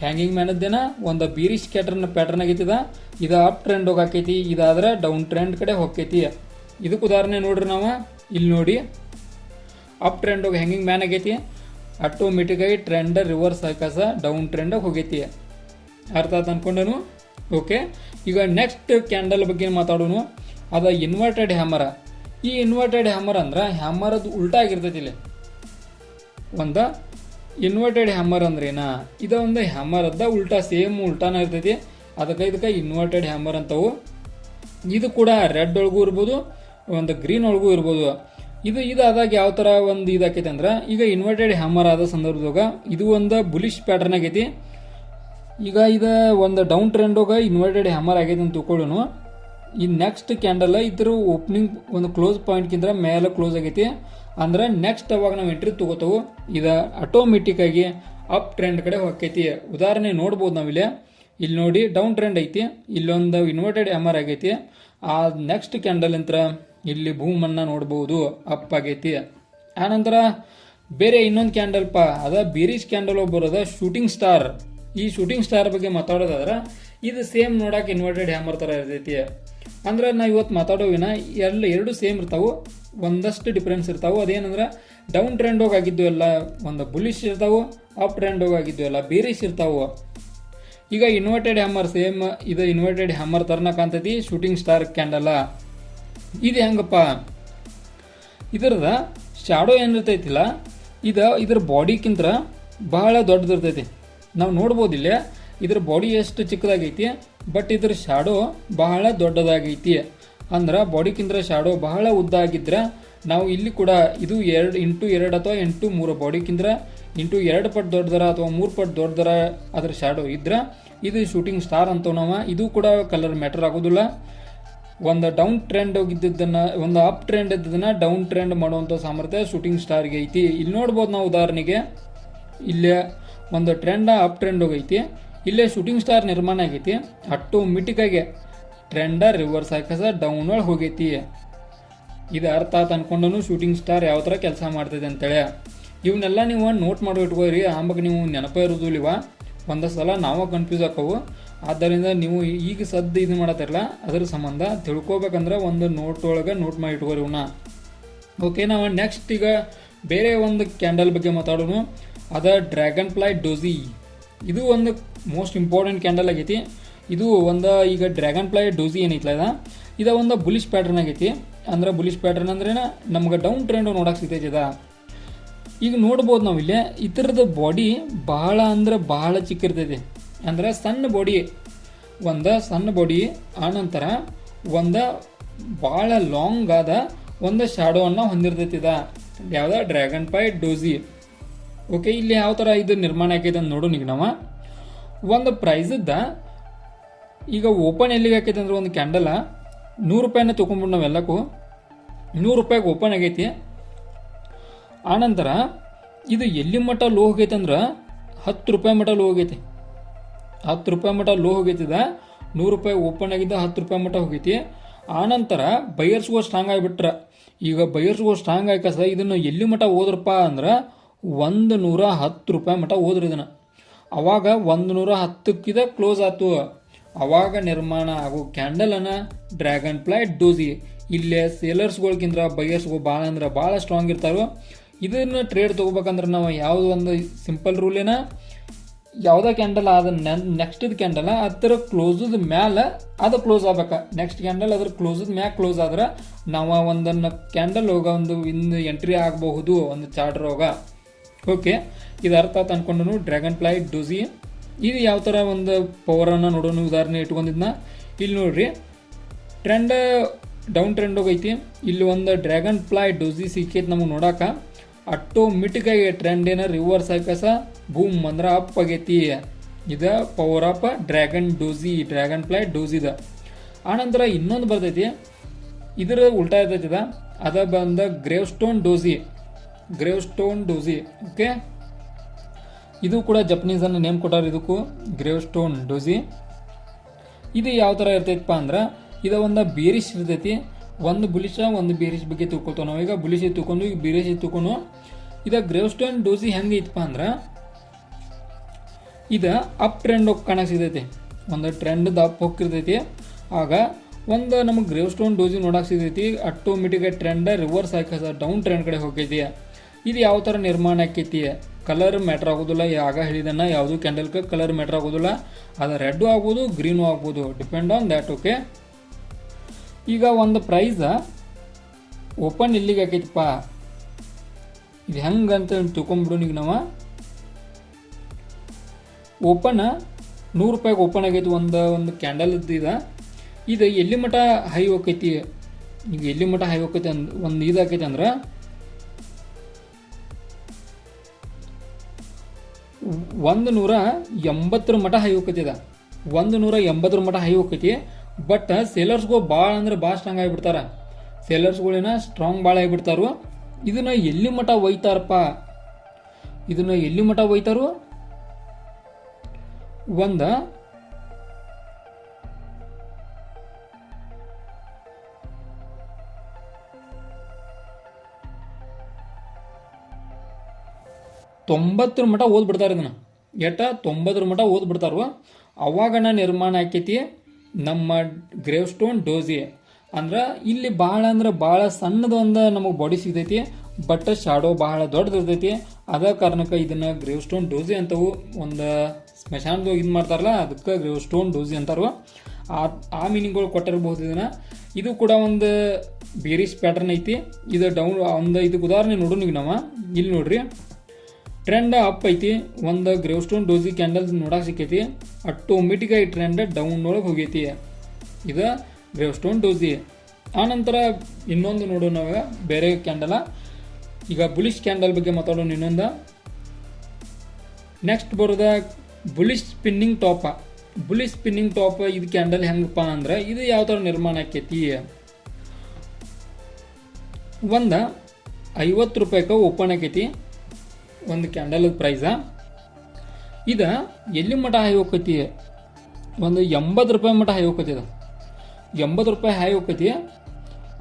ಹ್ಯಾಂಗಿಂಗ್ ಮ್ಯಾನದ್ದೇನ ಒಂದು ಬೀರಿಶ್ ಕ್ಯಾಟರ್ನ್ ಪ್ಯಾಟರ್ನ್ ಆಗೈತಿದ. ಇದು ಅಪ್ ಟ್ರೆಂಡ್ ಹೋಗಾಕೈತಿ. ಇದಾದ್ರೆ ಡೌನ್ ಟ್ರೆಂಡ್ ಕಡೆ ಹೋಗ್ತೈತಿ ಇದಕ್ಕೆ ಉದಾಹರಣೆ ನೋಡ್ರಿ ನಾವು. ಇಲ್ಲಿ ನೋಡಿ. ಅಪ್ ಟ್ರೆಂಡ್ ಹೋಗಿ ಹ್ಯಾಂಗಿಂಗ್ ಮ್ಯಾನ್ ಆಗೈತಿ. ಆಟೋಮೆಟಿಕ್ಕಾಗಿ ಟ್ರೆಂಡ್ ರಿವರ್ಸ್ ಹಾಕಸ ಡೌನ್ ಟ್ರೆಂಡಾಗಿ ಹೋಗೈತಿ. ಅರ್ಥ ಆಯ್ತು ಅನ್ಕೊಂಡೇನು? ಓಕೆ ಈಗ ನೆಕ್ಸ್ಟ್ ಕ್ಯಾಂಡಲ್ ಬಗ್ಗೆ ಮಾತಾಡೋನು. ಅದ ಇನ್ವರ್ಟೆಡ್ ಹ್ಯಾಮರ ಈ ಇನ್ವರ್ಟೆಡ್ ಹ್ಯಾಮರ್ ಅಂದ್ರೆ ಹ್ಯಾಮರ್ ಅದು ಉಲ್ಟಾ ಆಗಿರ್ತೈತಿ ಇಲ್ಲಿ. ಒಂದ ಇನ್ವರ್ಟೆಡ್ ಹ್ಯಾಮರ್ ಅಂದ್ರೇನ ಇದ ಒಂದು ಹ್ಯಾಮರ್ ಅದ ಉಲ್ಟಾ ಸೇಮ್ ಉಲ್ಟಾನ ಇರ್ತೈತಿ. ಅದಕ್ಕೆ ಇದಕ್ಕೆ ಇನ್ವರ್ಟೆಡ್ ಹ್ಯಾಮರ್ ಅಂತವು. ಇದು ಕೂಡ ರೆಡ್ ಒಳಗೂ ಇರ್ಬೋದು ಒಂದು ಗ್ರೀನ್ ಒಳಗೂ ಇರ್ಬೋದು. ಇದು ಇದಾದಾಗ ಯಾವ ಥರ ಒಂದು ಇದಾಕೈತೆ ಅಂದ್ರೆ, ಈಗ ಇನ್ವರ್ಟೆಡ್ ಹ್ಯಾಮರ್ ಆದ ಸಂದರ್ಭದಾಗ ಇದು ಒಂದು ಬುಲಿಶ್ ಪ್ಯಾಟರ್ನ್ ಆಗೈತಿ. ಈಗ ಇದು ಒಂದು ಡೌನ್ ಟ್ರೆಂಡೋಗ ಇನ್ವರ್ಟೆಡ್ ಹ್ಯಾಮರ್ ಆಗೈತೆ ಅಂತ ತಿಳ್ಕೊಳ್ಳೋನು. ಈ ನೆಕ್ಸ್ಟ್ ಕ್ಯಾಂಡಲ್ ಇದ್ರ ಓಪನಿಂಗ್ ಒಂದು ಕ್ಲೋಸ್ ಪಾಯಿಂಟ್ಗಿಂತ ಮೇಲೆ ಕ್ಲೋಸ್ ಆಗೈತಿ. ಅಂದ್ರೆ ನೆಕ್ಸ್ಟ್ ಅವಾಗ ನಾವು ಎಂಟ್ರಿ ತಗೋತಾವು. ಇದು ಆಟೋಮೆಟಿಕ್ ಆಗಿ ಅಪ್ ಟ್ರೆಂಡ್ ಕಡೆ ಹೋಗ್ತೈತಿ ಉದಾಹರಣೆ ನೋಡ್ಬೋದು ನಾವಿಲ್ಲಿ ಇಲ್ಲಿ. ನೋಡಿ ಡೌನ್ ಟ್ರೆಂಡ್ ಐತಿ. ಇಲ್ಲೊಂದು ಇನ್ವರ್ಟೆಡ್ ಹ್ಯಾಮರ್ ಆಗೈತಿ. ಆ ನೆಕ್ಸ್ಟ್ ಕ್ಯಾಂಡಲ್ ಅಂತ ಇಲ್ಲಿ ಭೂಮನ್ನ ನೋಡಬಹುದು ಅಪ್ ಆಗೈತಿ ಆನಂತರ, ಬೇರೆ ಇನ್ನೊಂದು ಕ್ಯಾಂಡಲ್ ಪಾ, ಅದ ಬೀರೀಶ್ ಕ್ಯಾಂಡಲ್ ಒಬ್ಬರದ ಶೂಟಿಂಗ್ ಸ್ಟಾರ್ ಈ ಶೂಟಿಂಗ್ ಸ್ಟಾರ್ ಬಗ್ಗೆ ಮಾತಾಡೋದಾದ್ರೆ, ಇದು ಸೇಮ್ ನೋಡಕ್ಕೆ ಇನ್ವರ್ಟೆಡ್ ಹ್ಯಾಮರ್ ಥರ ಇರ್ತೈತಿ. ಅಂದ್ರೆ ನಾ ಇವತ್ತು ಮಾತಾಡೋವಿನ ಎಲ್ಲ ಎರಡು ಸೇಮ್ ಇರ್ತಾವು, ಒಂದಷ್ಟು ಡಿಫ್ರೆನ್ಸ್ ಇರ್ತಾವೆ. ಅದೇನಂದ್ರೆ ಡೌನ್ ಟ್ರೆಂಡ್ ಆಗಿದ್ದು ಎಲ್ಲ ಒಂದು ಬುಲಿಶ್ ಇರ್ತಾವು ಅಪ್ ಟ್ರೆಂಡ್ ಆಗಿದ್ದು ಎಲ್ಲ ಬೇರೀಶ್ ಇರ್ತಾವು. ಈಗ ಇನ್ವರ್ಟೆಡ್ ಹ್ಯಾಮರ್ ಸೇಮ್ ಇದು ಇನ್ವರ್ಟೆಡ್ ಹ್ಯಾಮರ್ ತರನ ಕಾಣ್ತೈತಿ ಶೂಟಿಂಗ್ ಸ್ಟಾರ್ ಕ್ಯಾಂಡಲ ಇದು ಹೆಂಗಪ್ಪ. ಇದರದ ಶಾಡೋ ಏನಿರ್ತೈತಿಲ್ಲ, ಇದು ಇದರ ಬಾಡಿಕ್ಕಿಂತ ಬಹಳ ದೊಡ್ಡದಿರ್ತೈತಿ. ನಾವು ನೋಡ್ಬೋದು ಇಲ್ಲೇ, ಇದರ ಬಾಡಿ ಎಷ್ಟು ಚಿಕ್ಕದಾಗೈತಿ ಬಟ್ ಇದ್ರ ಶಾಡೋ ಬಹಳ ದೊಡ್ಡದಾಗೈತಿ. ಅಂದ್ರೆ ಬಾಡಿಕ್ಕಿಂತ ಶಾಡೋ ಬಹಳ ಉದ್ದ ಆಗಿದ್ರೆ ನಾವು ಇಲ್ಲಿ ಕೂಡ ಇದು ಎರಡು ಇಂಟು ಎರಡು ಅಥವಾ ಎಂಟು ಮೂರು ಬಾಡಿಕ್ಕಿಂತ ಇಂಟು ಎರಡು ಪಟ್ಟು ದೊಡ್ಡದರ ಅಥವಾ ಮೂರು ಪಟ್ಟು ದೊಡ್ಡದರ ಅದರ ಶಾಡೋ ಇದ್ರೆ, ಇದು ಶೂಟಿಂಗ್ ಸ್ಟಾರ್ ಅಂತವ್ ನಾವು, ಇದು ಕೂಡ ಕಲರ್ ಮ್ಯಾಟರ್ ಆಗೋದಿಲ್ಲ. ಒಂದು ಡೌನ್ ಟ್ರೆಂಡ್ ಹೋಗಿದ್ದನ್ನ ಒಂದು ಅಪ್ ಟ್ರೆಂಡ್ ಇದ್ದದನ್ನ ಡೌನ್ ಟ್ರೆಂಡ್ ಮಾಡುವಂಥ ಸಾಮರ್ಥ್ಯ ಶೂಟಿಂಗ್ ಸ್ಟಾರ್ಗೆ ಐತಿ. ಇಲ್ಲಿ ನೋಡ್ಬೋದು ನಾವು ಉದಾಹರಣೆಗೆ, ಇಲ್ಲೇ ಒಂದು ಟ್ರೆಂಡ್ ಅಪ್ ಟ್ರೆಂಡ್ ಹೋಗೈತಿ. ಇಲ್ಲೇ ಶೂಟಿಂಗ್ ಸ್ಟಾರ್ ನಿರ್ಮಾಣ ಆಗೈತಿ. ಆಟೋಮೆಟಿಕ್ಕಾಗಿ ಟ್ರೆಂಡ ರಿವರ್ಸ್ ಹಾಕಸ ಡೌನ್ ಒಳಗೆ ಹೋಗೈತಿ. ಇದು ಅರ್ಥ ಆತ ಅನ್ಕೊಂಡು ಶೂಟಿಂಗ್ ಸ್ಟಾರ್ ಯಾವ ಥರ ಕೆಲಸ ಮಾಡ್ತಿದೆ ಅಂತೇಳಿ. ಇವನ್ನೆಲ್ಲ ನೀವು ನೋಟ್ ಮಾಡಿ ಇಟ್ಕೋರಿ ಆಮ್ಯಾಗ ನೀವು ನೆನಪ ಇರೋದು ಇವ ಒಂದ ಸಲ ನಾವು ಕನ್ಫ್ಯೂಸ್ ಆಕವು ಆದ್ದರಿಂದ ನೀವು ಈಗ ಸದ್ದು ಇದು ಮಾಡತ್ತಿರಲ್ಲ, ಅದ್ರ ಸಂಬಂಧ ತಿಳ್ಕೊಬೇಕಂದ್ರೆ ಒಂದು ನೋಟ್ ಒಳಗೆ ನೋಟ್ ಮಾಡಿ ಇಟ್ಕೋರಿ ಇವನ್ನ ಓಕೆ ನಾವು ನೆಕ್ಸ್ಟ್ ಈಗ ಬೇರೆ ಒಂದು ಕ್ಯಾಂಡಲ್ ಬಗ್ಗೆ ಮಾತಾಡೋಣ ಅದ ಡ್ರ್ಯಾಗನ್ ಫ್ಲೈ ಡೋಸಿ ಇದು ಒಂದು ಮೋಸ್ಟ್ ಇಂಪಾರ್ಟೆಂಟ್ ಕ್ಯಾಂಡಲ್ ಆಗೈತಿ. ಇದು ಒಂದು ಈಗ ಡ್ರ್ಯಾಗನ್ ಫ್ಲೈ ಡೋಸಿ ಏನೈತಲ್ಲ ಇದು? ಇದು ಒಂದು ಬುಲಿಶ್ ಪ್ಯಾಟರ್ನ್ ಆಗೈತಿ. ಅಂದ್ರೆ ಬುಲಿಶ್ ಪ್ಯಾಟರ್ನ್ ಅಂದ್ರೇನ ನಮ್ಗೆ ಡೌನ್ ಟ್ರೆಂಡ್ ನೋಡಕ್ಕೆ ಸಿಗ್ತೈತಿ ಇದ. ಈಗ ನೋಡ್ಬೋದು ನಾವು ಇಲ್ಲಿ ಇತರದ ಬಾಡಿ ಬಹಳ ಅಂದ್ರೆ ಬಹಳ ಚಿಕ್ಕ ಇರ್ತೈತಿ ಅಂದ್ರೆ ಸಣ್ಣ ಬಾಡಿ ಒಂದು ಸಣ್ಣ ಬಾಡಿ ಆನಂತರ ಒಂದು ಭಾಳ ಲಾಂಗ್ ಆದ ಒಂದು ಶಾಡೋವನ್ನು ಹೊಂದಿರ್ತೈತಿ ಇದ. ಯಾವ್ದ? ಡ್ರ್ಯಾಗನ್ ಪೈ ಡೋಸಿ ಓಕೆ ಇಲ್ಲಿ ಯಾವ ಥರ ಇದು ನಿರ್ಮಾಣ ಆಗೈತೆ ಅಂತ ನೋಡೋಣ ಈಗ ನಾವು. ಒಂದು ಪ್ರೈಸದ್ದ ಈಗ ಓಪನ್ ಎಲ್ಲಿಗೆ ಆಕೈತೆ ಅಂದ್ರೆ ಒಂದು ಕ್ಯಾಂಡಲ ನೂರು ರೂಪಾಯಿನ ತೊಗೊಂಬಿಟ್ಟು ನಾವೆಲ್ಲಕ್ಕೂ. ನೂರು ರೂಪಾಯಿಗೆ ಓಪನ್ ಆಗೈತಿ. ಆನಂತರ ಇದು ಎಲ್ಲಿ ಮಟ್ಟ ಲೋ ಹೋಗೈತೆ ಅಂದ್ರೆ ಹತ್ತು ರೂಪಾಯಿ ಮಟ್ಟ ಲೋ ಹೋಗೈತಿ. ಹತ್ತು ರೂಪಾಯಿ ಮಟ್ಟ ಲೋ ಹೋಗೈತಿದ, ನೂರು ರೂಪಾಯಿ ಓಪನ್ ಆಗಿದ್ದ ಹತ್ತು ರೂಪಾಯಿ ಮಟ್ಟ ಹೋಗೈತಿ. ಆನಂತರ ಬೈಯರ್ಸ್ಗೂ ಸ್ಟ್ರಾಂಗ್ ಆಗಿಬಿಟ್ರೆ. ಈಗ ಬೈಯರ್ಸ್ಗೂ ಸ್ಟ್ರಾಂಗ್ ಆಯ್ಕಸ ಇದನ್ನು ಎಲ್ಲಿ ಮಟ್ಟ ಹೋದ್ರಪ್ಪ ಅಂದ್ರೆ ಒಂದು ನೂರ ಹತ್ತು ರೂಪಾಯಿ ಮಟ್ಟ ಹೋದ್ರಿ ಇದನ್ನು. ಅವಾಗ ಒಂದು ನೂರ ಹತ್ತಕ್ಕಿದ ಕ್ಲೋಸ್ ಆಯ್ತು ಅವಾಗ ನಿರ್ಮಾಣ ಆಗೋ ಕ್ಯಾಂಡಲನ್ನು ಡ್ರ್ಯಾಗನ್ ಫ್ಲೈ ಡೋಸಿ. ಇಲ್ಲೇ ಸೇಲರ್ಸ್ಗಳ್ಗಿಂತ ಬೈಯರ್ಸ್ಗಳು ಭಾಳ ಅಂದ್ರೆ ಭಾಳ ಸ್ಟ್ರಾಂಗ್ ಇರ್ತಾರೋ. ಇದನ್ನ ಟ್ರೇಡ್ ತೊಗೋಬೇಕಂದ್ರೆ ನಾವು ಯಾವುದು ಒಂದು ಸಿಂಪಲ್ ರೂಲೇನ ಯಾವುದೇ ಕ್ಯಾಂಡಲ್ ಆದ ನೆಕ್ಸ್ಟ್ ಕ್ಯಾಂಡಲ್ ಅದರ ಕ್ಲೋಸದ ಮ್ಯಾಲ ಅದು ಕ್ಲೋಸ್ ಆಗ್ಬೇಕ. ನೆಕ್ಸ್ಟ್ ಕ್ಯಾಂಡಲ್ ಅದ್ರ ಕ್ಲೋಸದ ಮ್ಯಾಲೆ ಕ್ಲೋಸ್ ಆದ್ರೆ ನಾವು ಒಂದನ್ನು ಕ್ಯಾಂಡಲ್ ಹೋಗ ಒಂದು ಇನ್ನು ಎಂಟ್ರಿ ಆಗಬಹುದು, ಒಂದು ಚಾರ್ಟರ್ ಹೋಗ ಓಕೆ ಇದು ಅರ್ಥ ಆತ ಅನ್ಕೊಂಡು ಡ್ರ್ಯಾಗನ್ ಫ್ಲೈ ಡೋಸಿ ಇದು ಯಾವ ಥರ ಒಂದು ಪವರನ್ನು ನೋಡೋಣ ಉದಾಹರಣೆ ಇಟ್ಕೊಂಡಿದ್ನ. ಇಲ್ಲಿ ನೋಡ್ರಿ ಟ್ರೆಂಡ್ ಡೌನ್ ಟ್ರೆಂಡ್ ಹೋಗೈತಿ. ಇಲ್ಲಿ ಒಂದು ಡ್ರ್ಯಾಗನ್ ಫ್ಲೈ ಡೋಸಿ ಸಿಕ್ಕೈತೆ ನಮಗೆ ನೋಡಾಕ. ಆಟೋಮೆಟಿಕ್ಕಾಗಿ ಟ್ರೆಂಡ್ ಏನ ರಿವರ್ಸ್ ಹಾಕಸ ಬೂಮ್ ಅಂದ್ರೆ ಅಪ್ ಆಗೈತಿ. ಇದ power up dragon doji dragonfly doji ಆನಂತರ ಇನ್ನೊಂದು ಬರ್ತೈತಿ, ಇದರ ಉಲ್ಟಾ ಇರ್ತೈತಿ ಇದ. ಅದ ಬಂದ gravestone doji gravestone doji okay ಇದು ಕೂಡ ಜಪನೀಸ್ ಅನ್ನ ನೇಮ್ ಕೊಟ್ಟಾರ ಇದಕ್ಕೂ ಗ್ರೇವ್ ಸ್ಟೋನ್ ಡೋಸಿ ಇದು ಯಾವ ಥರ ಇರ್ತೈತಪ್ಪ ಅಂದ್ರೆ, ಇದು ಒಂದು ಬೇರಿಶ್ ಇರ್ತೈತಿ. ಒಂದು ಬುಲಿಶ, ಒಂದು ಬೀರಿಸ್ ಬಗ್ಗೆ ತಿಳ್ಕೊತಾವ ನಾವು. ಈಗ ಬುಲಿಸಿ ತೂಕೊಂಡು ಈಗ ಬೀರಿಸಿ ತೂಕೊಂಡು ಇದು ಗ್ರೇವ್ ಸ್ಟೋನ್ ಡೋಸಿ ಹೆಂಗೆ ಇತ್ತಪ್ಪ ಅಂದ್ರೆ, ಇದು ಅಪ್ ಟ್ರೆಂಡ್ ಹೋಗಿ ಕಾಣಕ್ಕೆ ಸಿಗ್ತೈತಿ ಒಂದು ಟ್ರೆಂಡ್ ಅಪ್ ಹೋಗಿರ್ತೈತಿ ಆಗ ಒಂದು ನಮಗೆ ಗ್ರೇವ್ ಸ್ಟೋನ್ ಡೋಸಿ ನೋಡಕ್ಕೆ ಸಿಗ್ತೈತಿ ಆಟೋಮೆಟಿಕ್ ಟ್ರೆಂಡ್ ರಿವರ್ಸ್ ಹಾಕಿ ಡೌನ್ ಟ್ರೆಂಡ್ ಕಡೆ ಹೋಗೈತಿ. ಇದು ಯಾವ ಥರ ನಿರ್ಮಾಣ ಆಕೈತಿ, ಕಲರ್ ಮ್ಯಾಟ್ರ್ ಆಗೋದಿಲ್ಲ ಆಗ ಹೇಳಿದನ್ನ ಯಾವುದು ಕ್ಯಾಂಡಲ್ಗೆ ಕಲರ್ ಮ್ಯಾಟ್ರ್ ಆಗೋದಿಲ್ಲ. ಅದು ರೆಡ್ಡು ಆಗ್ಬೋದು, ಗ್ರೀನು ಆಗ್ಬೋದು, ಡಿಪೆಂಡ್ ಆನ್ ದ್ಯಾಟ್ ಓಕೆ ಈಗ ಒಂದು ಪ್ರೈಸ್ ಓಪನ್ ಎಲ್ಲಿಗೆ ಆಕೈತಪ್ಪ. ಇದು ಹೆಂಗೆ ಅಂತ ತಿಳ್ಕೊಂಬಿಡು ಈಗ ನಾವು. ಓಪನ್ ನೂರು ರೂಪಾಯಿಗೆ ಓಪನ್ ಆಗೈತಿ ಒಂದು ಒಂದು ಕ್ಯಾಂಡಲ್ ಇದ. ಇದು ಎಲ್ಲಿ ಮಟ ಹೈ ಹೋಗೈತಿ? ಈಗ ಎಲ್ಲಿ ಮಟ್ಟ ಹೈ ಹೋಗ್ತೈತಿ ಅಂದ್, ಒಂದು ಇದಾಕೈತಿ ಅಂದ್ರೆ. ಒಂದು ನೂರ ಎಂಬತ್ತರ ಮಠ ಹೈ ಹೋಗ್ತೈತಿದ ಒಂದು ನೂರ ಎಂಬತ್ತರ ಮಠ ಹೈ ಹೋಗ್ತೈತಿ ಬಟ್ ಸೇಲರ್ಸ್ಗಳು ಭಾಳ ಅಂದ್ರೆ ಭಾಳ ಸ್ಟ್ರಾಂಗ್ ಆಗಿಬಿಡ್ತಾರ. ಸೇಲರ್ಸ್ಗಳೇನ ಸ್ಟ್ರಾಂಗ್ ಭಾಳ ಆಗಿಬಿಡ್ತಾರು. ಇದನ್ನ ಎಲ್ಲಿ ಮಠ ಒಯ್ತಾರಪ್ಪ? ಇದನ್ನ ಎಲ್ಲಿ ಮಠ ಒಯ್ತಾರು? ಒಂದ, ತೊಂಬತ್ತರ ಮಠ ಓದ್ಬಿಡ್ತಾರೆ ಇದನ್ನ. ಎಟ್ಟ? ತೊಂಬತ್ತರ ಮಠ ಓದ್ಬಿಡ್ತಾರ. ಅವಾಗಣ್ಣ ನಿರ್ಮಾಣ ಆಕೈತಿ. ನಮ್ಮ ಗ್ರೇವ್ ಸ್ಟೋನ್ ಡೋಸಿ ಅಂದ್ರೆ ಇಲ್ಲಿ ಭಾಳ ಅಂದ್ರೆ ಭಾಳ ಸಣ್ಣದೊಂದು ನಮಗೆ ಬಾಡಿ ಸಿಗ್ತೈತಿ ಬಟ್ ಶಾಡೋ ಭಾಳ ದೊಡ್ಡದು ಇರ್ತೈತಿ. ಅದ ಕಾರಣಕ್ಕೆ ಇದನ್ನ ಗ್ರೇವ್ ಸ್ಟೋನ್ ಡೋಸಿ ಅಂತವು ಒಂದು ಸ್ಮಶಾನದಾಗ ಇದು ಮಾಡ್ತಾರಲ್ಲ, ಅದಕ್ಕೆ ಗ್ರೇವ್ ಸ್ಟೋನ್ ಡೋಸಿ ಅಂತಾರೋ. ಆ ಆ ಮೀನಿಂಗ್ಗಳು ಕೊಟ್ಟಿರಬಹುದು ಇದನ್ನ. ಇದು ಕೂಡ ಒಂದು ಬೇರಿಸ್ ಪ್ಯಾಟರ್ನ್ ಐತಿ. ಇದು ಡೌನ್ ಒಂದು ಇದಕ್ಕೆ ಉದಾಹರಣೆ ನೋಡೋಣ ಈಗ ನಾವು. ಇಲ್ಲಿ ನೋಡ್ರಿ. ಟ್ರೆಂಡ್ ಅಪ್ ಐತಿ, ಒಂದು ಗ್ರೇವ್ ಸ್ಟೋನ್ ಡೋಸಿ ಕ್ಯಾಂಡಲ್ ನೋಡಕ್ಕೆ ಸಿಕ್ಕೈತಿ ಆಟೋಮೆಟಿಕ್ ಆಗಿ ಟ್ರೆಂಡ್ ಡೌನ್ ಒಳಗೆ ಹೋಗೈತಿ. ಇದು ಗ್ರೇವ್ ಸ್ಟೋನ್ ಡೋಸಿ ಆನಂತರ ಇನ್ನೊಂದು ನೋಡೋಣ ನಾವು ಬೇರೆ ಕ್ಯಾಂಡಲ ಈಗ ಬುಲಿಶ್ ಕ್ಯಾಂಡಲ್ ಬಗ್ಗೆ ಮಾತಾಡೋಣ ಇನ್ನೊಂದು. ನೆಕ್ಸ್ಟ್ ಬರೋದ bullish spinning top bullish spinning top ಇದು ಕ್ಯಾಂಡಲ್ ಹೆಂಗಪ್ಪ ಅಂದ್ರೆ, ಇದು ಯಾವ ಥರ ನಿರ್ಮಾಣ ಆಕೈತಿ? ಒಂದು ಐವತ್ತು ರೂಪಾಯಿಗೆ ಓಪನ್ ಆಕೈತಿ. ಒಂದು ಕ್ಯಾಂಡಲ್ ಪ್ರೈಸ. ಇದು ಎಲ್ಲಿ ಮಟ ಹಾಯ್ ಹೋಗ್ತೈತಿ? ಒಂದು ಎಂಬತ್ತು ರೂಪಾಯಿ ಮಟ ಹಾಯ್ ಹೋಗ್ತೈತಿ ಎಂಬತ್ತು ರೂಪಾಯಿ ಹಾಯ್ ಹೋಗ್ತೈತಿ.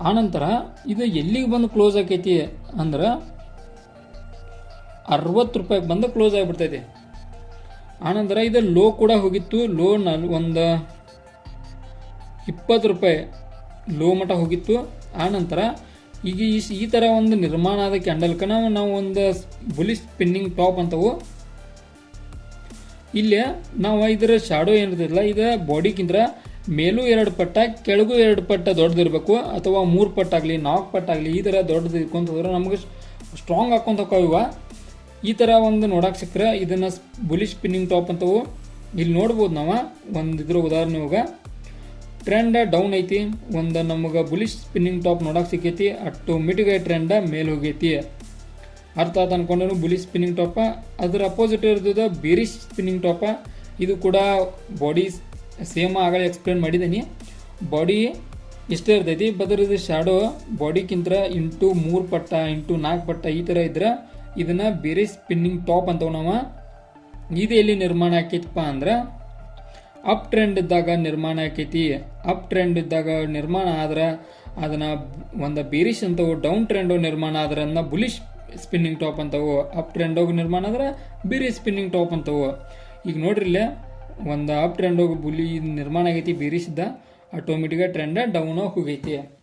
ಆನಂತರ ಇದು ಎಲ್ಲಿಗೆ ಬಂದು ಕ್ಲೋಸ್ ಆಕೈತಿ ಅಂದ್ರೆ ಅರವತ್ತು ರೂಪಾಯಿಗೆ ಬಂದು ಕ್ಲೋಸ್ ಆಗಿಬಿಡ್ತೈತಿ. ಆನಂತರ ಇದು ಲೋ ಕೂಡ ಹೋಗಿತ್ತು. ಲೋ ನಲ್ ಒಂದು ಇಪ್ಪತ್ತು ರೂಪಾಯಿ ಲೋ ಮಟ ಹೋಗಿತ್ತು. ಆನಂತರ ಈಗ ಈ ಈ ಥರ ಒಂದು ನಿರ್ಮಾಣ ಆದ ಕ್ಯಾಂಡಲ್ಕ ನಾವು ನಾವು ಒಂದು ಬುಲಿ ಸ್ಪಿನ್ನಿಂಗ್ ಟಾಪ್ ಅಂತವು. ಇಲ್ಲಿ ನಾವು ಇದರ ಶಾಡೋ ಏನಿರ್ತೈತಲ್ಲ, ಇದು ಬಾಡಿಗಿಂತ ಮೇಲೂ ಎರಡು ಪಟ್ಟ, ಕೆಳಗೂ ಎರಡು ಪಟ್ಟ ದೊಡ್ಡದಿರಬೇಕು, ಅಥವಾ ಮೂರು ಪಟ್ಟಾಗಲಿ ನಾಲ್ಕು ಪಟ್ಟಾಗಲಿ ಈ ಥರ ದೊಡ್ಡದು ಇಟ್ಕೊಂತ ಹೋದ್ರೆ ನಮಗೆ ಸ್ಟ್ರಾಂಗ್ ಹಾಕೊಂತ ಇವ ಈ ಥರ ಒಂದು ನೋಡಕ್ಕೆ ಸಿಕ್ಕರೆ ಇದನ್ನು ಬುಲಿ ಸ್ಪಿನ್ನಿಂಗ್ ಟಾಪ್ ಅಂತವು. ಇಲ್ಲಿ ನೋಡ್ಬೋದು ನಾವು, ಒಂದು ಇದ್ರ ಉದಾಹರಣೆ ಹೋಗ ಟ್ರೆಂಡ್ ಡೌನ್ ಐತಿ. ಒಂದು ನಮಗೆ ಬುಲಿಶ್ ಸ್ಪಿನ್ನಿಂಗ್ ಟಾಪ್ ನೋಡಕ್ಕೆ ಸಿಕ್ಕೈತಿ. ಅಟ್ಟು ಮಿಟಿಗೆ ಟ್ರೆಂಡ ಮೇಲೆ ಹೋಗೈತಿ. ಅರ್ಥ ಆತ ಅನ್ಕೊಂಡನು ಬುಲಿಶ್ ಸ್ಪಿನ್ನಿಂಗ್ ಟಾಪ ಅದರ ಅಪೋಸಿಟ್ ಇರ್ತದ ಬೇರಿಶ್ ಸ್ಪಿನ್ನಿಂಗ್ ಟಾಪ ಇದು ಕೂಡ ಬಾಡಿ ಸೇಮ್ ಆಗಲೇ ಎಕ್ಸ್ಪ್ಲೇನ್ ಮಾಡಿದ್ದೀನಿ ಬಾಡಿ ಇಷ್ಟೇ ಇರ್ತೈತಿ ಬದರ್ ಇದು ಶಾಡೋ ಬಾಡಿಗಿಂತ ಇಂಟು ಮೂರು ಪಟ್ಟ, ಇಂಟು ನಾಲ್ಕು ಪಟ್ಟ ಈ ಥರ ಇದ್ರೆ ಇದನ್ನು ಬೇರೆ ಸ್ಪಿನ್ನಿಂಗ್ ಟಾಪ್ ಅಂತವ ನಾವು. ಇದು ಎಲ್ಲಿ ನಿರ್ಮಾಣ ಆಕೈತಪ್ಪ ಅಂದ್ರೆ ಅಪ್ ಟ್ರೆಂಡ್ ಇದ್ದಾಗ ನಿರ್ಮಾಣ ಆಕೈತಿ. ಅಪ್ ಟ್ರೆಂಡ್ ಇದ್ದಾಗ ನಿರ್ಮಾಣ ಆದ್ರೆ ಅದನ್ನ ಒಂದು ಬೇರಿಶ್ ಅಂತವು ಡೌನ್ ಟ್ರೆಂಡ್ ನಿರ್ಮಾಣ ಆದ್ರೆ ಅದನ್ನ ಬುಲಿಶ್ ಸ್ಪಿನ್ನಿಂಗ್ ಟಾಪ್ ಅಂತವು. ಅಪ್ ಟ್ರೆಂಡ್ ಹೋಗಿ ನಿರ್ಮಾಣ ಆದ್ರೆ ಬೇರೆ ಸ್ಪಿನ್ನಿಂಗ್ ಟಾಪ್ ಅಂತವು. ಈಗ ನೋಡ್ರಿ ಇಲ್ಲೇ ಒಂದು ಅಪ್ ಟ್ರೆಂಡ್ ಹೋಗಿ ಬುಲಿ ನಿರ್ಮಾಣ ಆಗೈತಿ ಬೀರಿಸಿದ್ದ ಆಟೋಮೆಟಿಕ್ ಟ್ರೆಂಡ್ ಡೌನ್ ಹೋಗೈತಿ.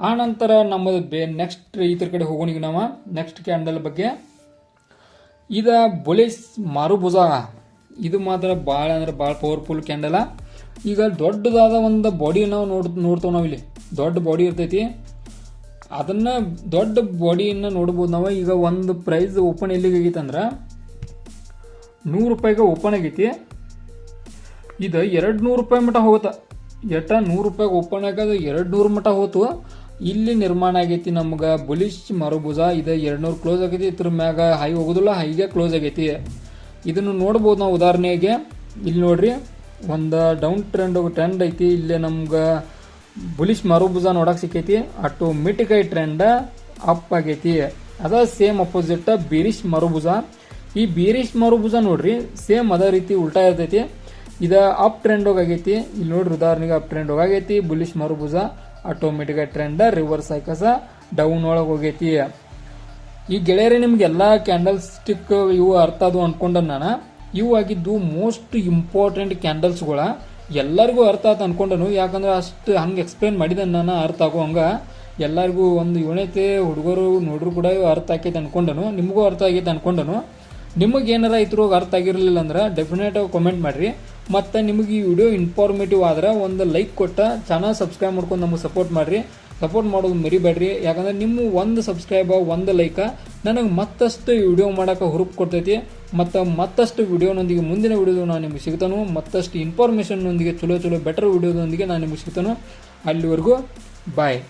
ಆ ನಂತರ ನಮ್ಮದು ಬೇ ನೆಕ್ಸ್ಟ್ ಇದ್ರ ಕಡೆ ಹೋಗೋಣ ಈಗ ನಾವು. ನೆಕ್ಸ್ಟ್ ಕ್ಯಾಂಡಲ್ ಬಗ್ಗೆ. ಇದ ಬೊಲಿಸ್ ಮಾರುಭುಜ. ಇದು ಮಾತ್ರ ಭಾಳ ಅಂದ್ರೆ ಭಾಳ ಪವರ್ಫುಲ್ ಕ್ಯಾಂಡಲ ಈಗ ದೊಡ್ಡದಾದ ಒಂದು ಬಾಡಿ ನಾವು ನೋಡ್ ನೋಡ್ತೇವೆ ನಾವು ಇಲ್ಲಿ ದೊಡ್ಡ ಬಾಡಿ ಇರ್ತೈತಿ. ಅದನ್ನ ದೊಡ್ಡ ಬಾಡಿಯನ್ನು ನೋಡ್ಬೋದು ನಾವು. ಈಗ ಒಂದು ಪ್ರೈಸ್ ಓಪನ್ ಎಲ್ಲಿಗೆ ಆಗೈತೆ ಅಂದ್ರೆ ನೂರು ರೂಪಾಯಿಗೆ ಓಪನ್ ಆಗೈತಿ. ಇದು ಎರಡು ನೂರು ರೂಪಾಯಿ ಮಟ ಹೋಗುತ್ತೆ ಎಟ ನೂರು ರೂಪಾಯಿಗೆ ಓಪನ್ ಆಗೋದು ಎರಡು ನೂರು ಮಟ ಹೋತು. ಇಲ್ಲಿ ನಿರ್ಮಾಣ ಆಗೈತಿ ನಮ್ಗೆ ಬುಲಿಶ್ ಮರುಭುಜ. ಇದು ಎರಡು ನೂರು ಕ್ಲೋಸ್ ಆಗೈತಿ. ಇದ್ರ ಮ್ಯಾಗ ಹೈ ಹೋಗೋದಿಲ್ಲ ಹೈಗೆ ಕ್ಲೋಸ್ ಆಗೈತಿ. ಇದನ್ನು ನೋಡ್ಬೋದು ನಾವು ಉದಾಹರಣೆಗೆ. ಇಲ್ಲಿ ನೋಡ್ರಿ, ಒಂದು ಡೌನ್ ಟ್ರೆಂಡ್ ಟ್ರೆಂಡ್ ಐತಿ. ಇಲ್ಲೇ ನಮ್ಗೆ ಬುಲಿಶ್ ಮರುಭುಜ ನೋಡಕ್ಕೆ ಸಿಕ್ಕೈತಿ. ಆಟೋಮೆಟಿಕ್ ಆಗಿ ಟ್ರೆಂಡ್ ಅಪ್ ಆಗೈತಿ. ಅದ ಸೇಮ್ ಅಪೋಸಿಟ್ ಬೀರಿಶ್ ಮರುಭುಜ. ಈ ಬೀರಿಶ್ ಮರುಭುಜ ನೋಡ್ರಿ ಸೇಮ್ ಅದೇ ರೀತಿ ಉಲ್ಟಾ ಇರ್ತೈತಿ. ಇದು ಅಪ್ ಟ್ರೆಂಡ್ ಹೋಗೈತಿ ಇಲ್ಲಿ ನೋಡ್ರಿ ಉದಾಹರಣೆಗೆ ಅಪ್ ಟ್ರೆಂಡ್ ಹೋಗೈತಿ ಬುಲಿಶ್ ಮರುಭುಜ. ಆಟೋಮೆಟಿಕ್ ಟ್ರೆಂಡ್ ರಿವರ್ಸ್ ಆಯ್ಕಸ ಡೌನ್ ಒಳಗೆ ಹೋಗೈತಿ. ಈ ಗೆಳೆಯರೇ ನಿಮ್ಗೆ ಎಲ್ಲಾ ಕ್ಯಾಂಡಲ್ ಸ್ಟಿಕ್ ಇವು ಅರ್ಥ ಅದು ಅನ್ಕೊಂಡ ನಾನು. ಇವು ಆಗಿದ್ದು ಮೋಸ್ಟ್ ಇಂಪಾರ್ಟೆಂಟ್ ಕ್ಯಾಂಡಲ್ಸ್ಗಳ ಎಲ್ಲರಿಗೂ ಅರ್ಥ ಆತ ಅನ್ಕೊಂಡನು. ಯಾಕಂದ್ರೆ ಅಷ್ಟು ಹಂಗೆ ಎಕ್ಸ್ಪ್ಲೇನ್ ಮಾಡಿದ ನಾನು, ಅರ್ಥ ಆಗೋ ಹಂಗೆ ಎಲ್ಲರಿಗೂ ಒಂದು ಯುವನತೆ, ಹುಡುಗರು, ನೋಡ್ರು ಕೂಡ ಅರ್ಥ ಆಕೈತೆ ಅನ್ಕೊಂಡನು. ನಿಮಗೂ ಅರ್ಥ ಆಗೈತೆ ಅನ್ಕೊಂಡನು. ನಿಮಗೆ ಏನಾರ ಇದ್ರಾಗ ಅರ್ಥ ಆಗಿರಲಿಲ್ಲ ಅಂದ್ರೆ ಡೆಫಿನೆಟ್ ಕಮೆಂಟ್ ಮಾಡಿರಿ. ಮತ್ತು ನಿಮಗೆ ಈ ವಿಡಿಯೋ ಇನ್ಫಾರ್ಮೇಟಿವ್ ಆದ್ರೆ ಒಂದು ಲೈಕ್ ಕೊಟ್ಟ ಚಾನಲ್ ಸಬ್ಸ್ಕ್ರೈಬ್ ಮಾಡ್ಕೊಂಡು ನಮಗೆ ಸಪೋರ್ಟ್ ಮಾಡಿರಿ. ಸಪೋರ್ಟ್ ಮಾಡೋದು ಮರಿಬೇಡ್ರಿ. ಯಾಕಂದ್ರೆ ನಿಮ್ಮ ಒಂದು ಸಬ್ಸ್ಕ್ರೈಬ ಒಂದು ಲೈಕ ನನಗೆ ಮತ್ತಷ್ಟು ವಿಡಿಯೋ ಮಾಡೋಕೆ ಹುರುಪು ಕೊಡ್ತೈತಿ. ಮತ್ತು ಮತ್ತಷ್ಟು ವಿಡಿಯೋನೊಂದಿಗೆ ಮುಂದಿನ ವಿಡಿಯೋದು ನಾನು ನಿಮಗೆ ಸಿಗ್ತಾನು. ಮತ್ತಷ್ಟು ಇನ್ಫಾರ್ಮೇಷನ್ನೊಂದಿಗೆ ಚಲೋ ಚಲೋ ಬೆಟರ್ ವಿಡಿಯೋದೊಂದಿಗೆ ನಾನು ನಿಮಗೆ ಸಿಗ್ತಾನು. ಅಲ್ಲಿವರೆಗೂ ಬಾಯ್